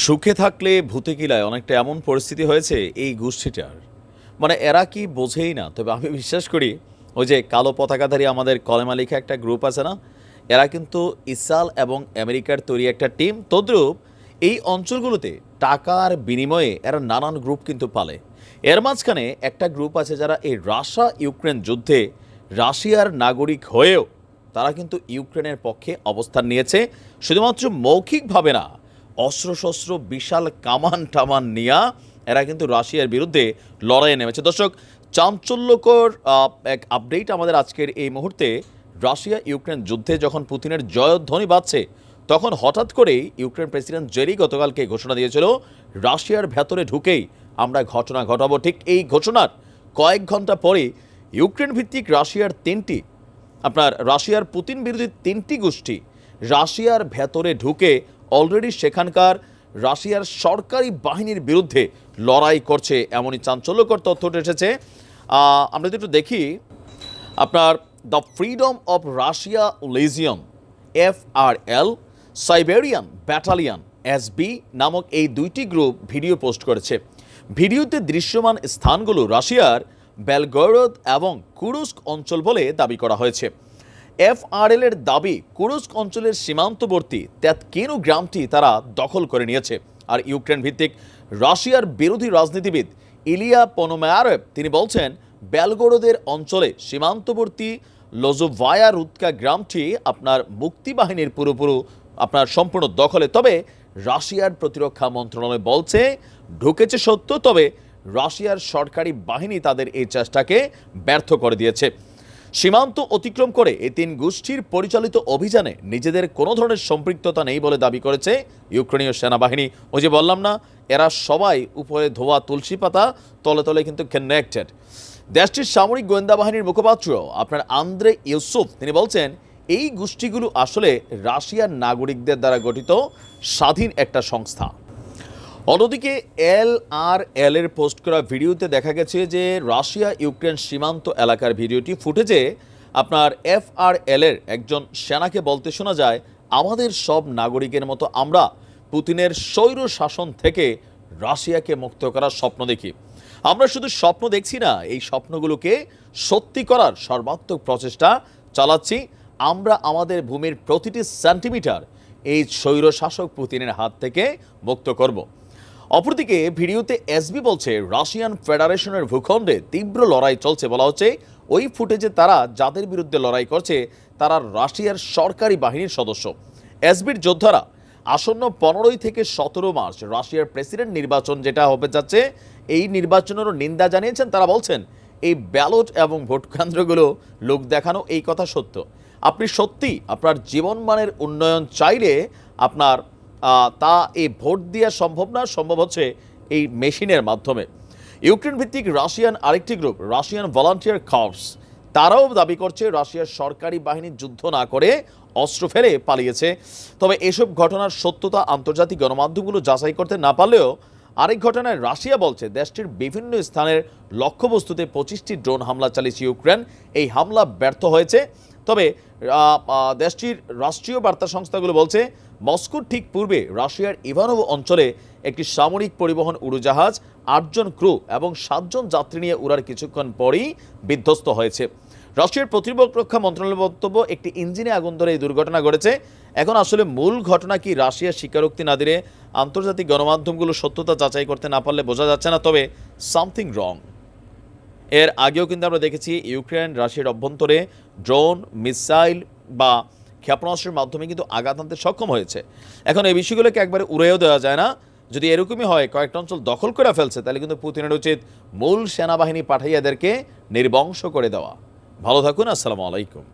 সুখে থাকলে ভূতে কিলায় অনেকটা এমন পরিস্থিতি হয়েছে এই গোষ্ঠীটার। মানে এরা কি বোঝেই না, তবে আমি বিশ্বাস করি ওই যে কালো পতাকাধারী আমাদের কলেমা লেখা একটা গ্রুপ আছে না, এরা কিন্তু ইসাল এবং আমেরিকার তৈরি একটা টিম। তদ্রূপ এই অঞ্চলগুলোতে টাকার বিনিময়ে এরা নানান গ্রুপ কিন্তু পালে। এর মাঝখানে একটা গ্রুপ আছে যারা এই রাশিয়া ইউক্রেন যুদ্ধে রাশিয়ার নাগরিক হয়েও তারা কিন্তু ইউক্রেনের পক্ষে অবস্থান নিয়েছে। শুধুমাত্র মৌখিকভাবে না অস্ত্রশস্ত্র, বিশাল কামান টামান নিয়া এরা কিন্তু রাশিয়ার বিরুদ্ধে লড়াইয়ে নেমেছে। দর্শক, চাঞ্চল্যকর এক আপডেট আমাদের আজকের এই মুহূর্তে। রাশিয়া ইউক্রেন যুদ্ধে যখন পুতিনের জয়ধ্বনি বাজছে, তখন হঠাৎ করেই ইউক্রেন প্রেসিডেন্ট জেরি গতকালকে ঘোষণা দিয়েছিল, রাশিয়ার ভেতরে ঢুকেই আমরা ঘটনা ঘটাবো। ঠিক এই ঘোষণার কয়েক ঘণ্টা পরে ইউক্রেন ভিত্তিক রাশিয়ার তিনটি, আপনার রাশিয়ার পুতিন বিরোধী তিনটি গোষ্ঠী রাশিয়ার ভেতরে ঢুকে অলরেডি সেখানকার রাশিয়ার সরকারি বাহিনীর বিরুদ্ধে লড়াই করছে, এমনই চাঞ্চল্যকর তথ্য উঠে এসেছে। আমরা যদি একটু দেখি, আপনার the freedom of Russia legion F R L Siberian battalion SB নামক এই দুইটি গ্রুপ ভিডিও পোস্ট করেছে। ভিডিওতে দৃশ্যমান স্থানগুলো রাশিয়ার বেলগরদ এবং কুরুস্ক অঞ্চল বলে দাবি করা হয়েছে। এফআরএল এর দাবি কুরুস্ক অঞ্চলের সীমান্তবর্তী তেতকেনু গ্রামটি তারা দখল করে নিয়েছে। আর ইউক্রেন ভিত্তিক রাশিয়ার বিরোধী রাজনীতিবিদ ইলিয়া পনোমায়ারেভ তিনি বলছেন, বেলগোরদের অঞ্চলে সীমান্তবর্তী লোজোভায়া রুৎকা গ্রামটি আপনার মুক্তিবাহিনীর পুরোপুরো, আপনার সম্পূর্ণ দখলে। তবে রাশিয়ার প্রতিরক্ষা মন্ত্রণালয় বলছে, ঢুকেছে সত্য, তবে রাশিয়ার সরকারি বাহিনী তাদের এই চেষ্টাকে ব্যর্থ করে দিয়েছে। সীমান্ত অতিক্রম করে এই তিন গোষ্ঠীর পরিচালিত অভিযানে নিজেদের কোনো ধরনের সম্পৃক্ততা নেই বলে দাবি করেছে ইউক্রেনীয় সেনাবাহিনী। ওই যে বললাম না, এরা সবাই উপরে ধোয়া তুলসী পাতা, তলে তলে কিন্তু কানেক্টেড দেশটির সামরিক গোয়েন্দা বাহিনীর মুখপাত্র আপনার আন্দ্রে ইউসুফ, তিনি বলছেন, এই গোষ্ঠীগুলো আসলে রাশিয়ার নাগরিকদের দ্বারা গঠিত স্বাধীন একটা সংস্থা। অন্যদিকে এল আর এল এর পোস্ট করা ভিডিওতে দেখা গেছে যে রাশিয়া ইউক্রেন সীমান্ত এলাকার ভিডিওটি ফুটেজে আপনার এফ আর এল এর একজন সেনাকে বলতে শোনা যায়, আমাদের সব নাগরিকের মতো আমরা পুতিনের স্বৈর শাসন থেকে রাশিয়াকে মুক্ত করার স্বপ্ন দেখি। আমরা শুধু স্বপ্ন দেখছি না, এই স্বপ্নগুলোকে সত্যি করার সর্বাত্মক প্রচেষ্টা চালাচ্ছি। আমরা আমাদের ভূমির প্রতিটি সেন্টিমিটার এই স্বৈর শাসক পুতিনের হাত থেকে মুক্ত করব। অপরদিকে ভিডিওতে এসবি বলছে, রাশিয়ান ফেডারেশনের ভূখণ্ডে তীব্র লড়াই চলছে বলা হচ্ছে, ওই ফুটেজে তারা যাদের বিরুদ্ধে লড়াই করছে, তারা রাশিয়ার সরকারি বাহিনীর সদস্য। এসবির যোদ্ধারা, আসন্ন পনেরোই থেকে সতেরো মার্চ রাশিয়ার প্রেসিডেন্ট নির্বাচন যেটা হতে যাচ্ছে, এই নির্বাচনেরও নিন্দা জানিয়েছেন, তারা বলছেন, এই ব্যালট এবং ভোট কেন্দ্রগুলো লোক দেখানো এই কথা সত্য। আপনি সত্যি আপনার জীবনমানের উন্নয়ন চাইলে আপনার তা এই ভোট দেওয়া সম্ভব না, সম্ভব হচ্ছে এই মেশিনের মাধ্যমে। ইউক্রেন ভিত্তিক রাশিয়ান আরেকটি গ্রুপ, রাশিয়ান ভলান্টিয়ার কর্পস, তারাও দাবি করছে রাশিয়ার সরকারি বাহিনী যুদ্ধ না করে অস্ত্র ফেলে পালিয়েছে। তবে এসব ঘটনার সত্যতা আন্তর্জাতিক গণমাধ্যমগুলো যাচাই করতে না পারলেও আরেক ঘটনায় রাশিয়া বলছে, দেশটির বিভিন্ন স্থানের লক্ষ্যবস্তুতে পঁচিশটি ড্রোন হামলা চালিয়েছে ইউক্রেন। এই হামলা ব্যর্থ হয়েছে। তবে দেশটির রাষ্ট্রীয় বার্তা সংস্থাগুলো বলছে মস্কোর ঠিক পূর্বে রাশিয়ার ইভানোভ অঞ্চলে একটি সামরিক পরিবহন উড়োজাহাজ আটজন ক্রু এবং সাতজন যাত্রী নিয়ে উড়ার কিছুক্ষণ পরেই বিধ্বস্ত হয়েছে। রাশিয়ার প্রতিরক্ষা মন্ত্রণালয়ের বক্তব্য, একটি ইঞ্জিনে আগুন ধরে এই দুর্ঘটনা ঘটেছে। এখন আসলে মূল ঘটনা কি রাশিয়া স্বীকারোক্তি না দিলে আন্তর্জাতিক গণমাধ্যমগুলো সত্যতা যাচাই করতে না পারলে বোঝা যাচ্ছে না, তবে সামথিং রং। এর আগেও কিন্তু আমরা দেখেছি ইউক্রেন রাশিয়ার অভ্যন্তরে ড্রোন, মিসাইল বা ক্ষেপণাস্ত্রের মাধ্যমে কিন্তু আঘাত আনতে সক্ষম হয়েছে। এখন এই বিষয়গুলোকে একবারে উড়েও দেওয়া যায় না। যদি এরকমই হয়, কয়েকটা অঞ্চল দখল করে ফেলছে, তাহলে কিন্তু পুতিনের উচিত মূল সেনাবাহিনী পাঠাইয়াদেরকে নির্বংশ করে দেওয়া। ভালো থাকুন, আসসালামু আলাইকুম।